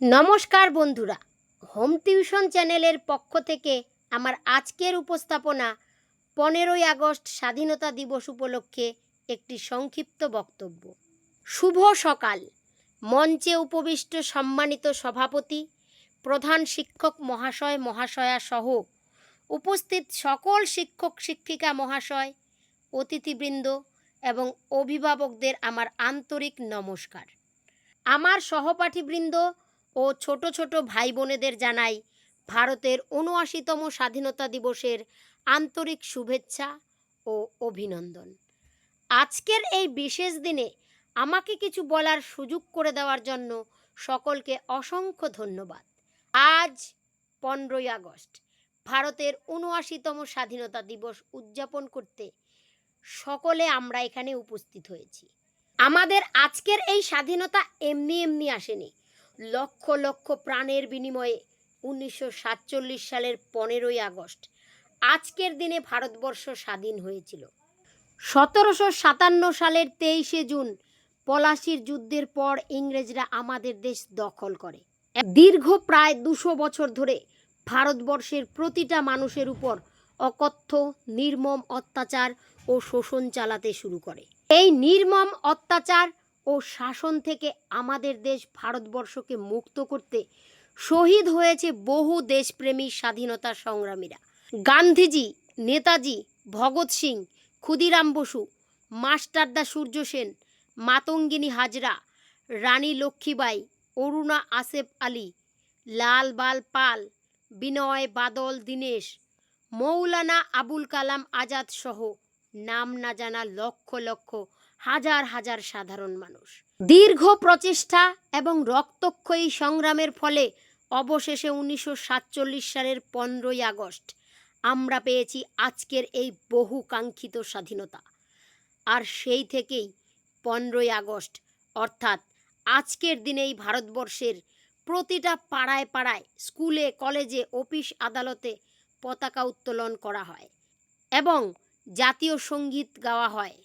নমস্কার বন্ধুরা, home tuition চ্যানেলের পক্ষ থেকে আমার আজকের উপস্থাপনা পনেরোই আগস্ট স্বাধীনতা দিবস উপলক্ষে একটি সংক্ষিপ্ত বক্তব্য। শুভ সকাল। মঞ্চে উপবিষ্ট সম্মানিত সভাপতি, প্রধান শিক্ষক মহাশয়, মহাশয়া সহ উপস্থিত সকল শিক্ষক, শিক্ষিকা, মহাশয়, অতিথিবৃন্দ এবং অভিভাবকদের আমার আন্তরিক নমস্কার। আমার সহপাঠীবৃন্দ ও ছোট ছোট ভাই বোনেদের জানাই ভারতের উনআশিতম স্বাধীনতা দিবসের আন্তরিক শুভেচ্ছা ও অভিনন্দন। আজকের এই বিশেষ দিনে আমাকে কিছু বলার সুযোগ করে দেওয়ার জন্য সকলকে অসংখ্য ধন্যবাদ। আজ পনেরোই আগস্ট, ভারতের উনআশিতম স্বাধীনতা দিবস উদযাপন করতে সকলে আমরা এখানে উপস্থিত হয়েছি। আমাদের আজকের এই স্বাধীনতা এমনি এমনি আসেনি। লক্ষ লক্ষ প্রাণের বিনিময়ে উনিশশো সাতচল্লিশ সালের পনেরোই আগস্ট, আজকের দিনে ভারতবর্ষ স্বাধীন হয়েছিল। সতেরোশো সাতান্ন সালের তেইশে জুন, পলাশির যুদ্ধের পর ইংরেজরা আমাদের দেশ দখল করে। দীর্ঘ প্রায় দুশো বছর ধরে ভারতবর্ষের প্রতিটা মানুষের উপর অকথ্য, নির্মম অত্যাচার ও শোষণ চালাতে শুরু করে। এই নির্মম অত্যাচার ও শাসন থেকে আমাদের দেশ ভারতবর্ষকে মুক্ত করতে শহীদ হয়েছে বহু দেশপ্রেমী স্বাধীনতা সংগ্রামীরা। গান্ধীজি, নেতাজি, ভগৎ সিং, ক্ষুদিরাম বসু, মাস্টারদা সূর্য সেন, মাতঙ্গিনী হাজরা, রানী লক্ষ্মীবাই অরুণা আসেফ আলী, লাল বাল পাল, বিনয় বাদল দীনেশ, মৌলানা আবুল কালাম আজাদ সহ নাম না জানা লক্ষ লক্ষ হাজার হাজার সাধারণ মানুষ। দীর্ঘ প্রচেষ্টা এবং রক্তক্ষয়ী সংগ্রামের ফলে অবশেষে উনিশশো সাতচল্লিশ সালের পনেরোই আগস্ট আমরা পেয়েছি আজকের এই বহু কাঙ্ক্ষিত স্বাধীনতা। আর সেই থেকেই পনেরোই আগস্ট, অর্থাৎ আজকের দিনেই ভারতবর্ষের প্রতিটা পাড়ায় পাড়ায় স্কুলে, কলেজে, অফিস আদালতে পতাকা উত্তোলন করা হয় এবং জাতীয় সংগীত গাওয়া হয়।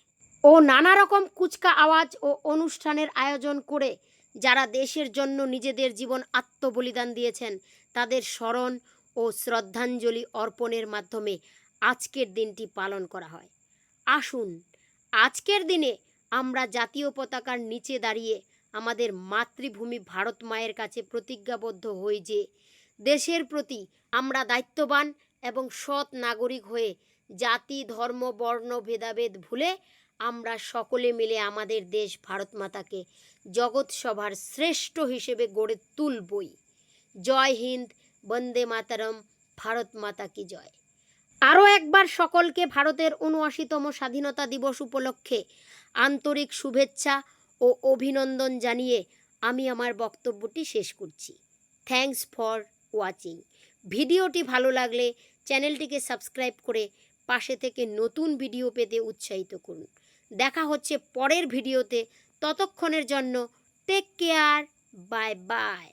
ও নানা রকম কুচকা আওয়াজ ও অনুষ্ঠানের আয়োজন করে যারা দেশের জন্য নিজেদের জীবন আত্মবলিদান দিয়েছেন, তাদের স্মরণ ও শ্রদ্ধাঞ্জলি অর্পণের মাধ্যমে আজকের দিনটি পালন করা হয়। আসুন, আজকের দিনে আমরা জাতীয় পতাকার নিচে দাঁড়িয়ে আমাদের মাতৃভূমি ভারত মায়ের কাছে প্রতিজ্ঞাবদ্ধ হই যে, দেশের প্রতি আমরা দায়িত্ববান এবং সৎ নাগরিক হয়ে জাতি, ধর্ম, বর্ণ, ভেদাভেদ ভুলে আমরা সকলে মিলে আমাদের দেশ ভারত মাতাকে জগৎ সভার শ্রেষ্ঠ হিসেবে গড়ে তুলবই। জয় হিন্দ, বন্দে মাতারম, ভারত মাতা কি জয়। আরও একবার সকলকে ভারতের উনআশিতম স্বাধীনতা দিবস উপলক্ষে আন্তরিক শুভেচ্ছা ও অভিনন্দন জানিয়ে আমি আমার বক্তব্যটি শেষ করছি। Thanks for watching. ভিডিওটি ভালো লাগলে চ্যানেলটিকে সাবস্ক্রাইব করে পাশে থেকে নতুন ভিডিও পেতে উৎসাহিত করুন। দেখা হচ্ছে পরের ভিডিওতে। ততক্ষণের জন্য টেক কেয়ার বাই বাই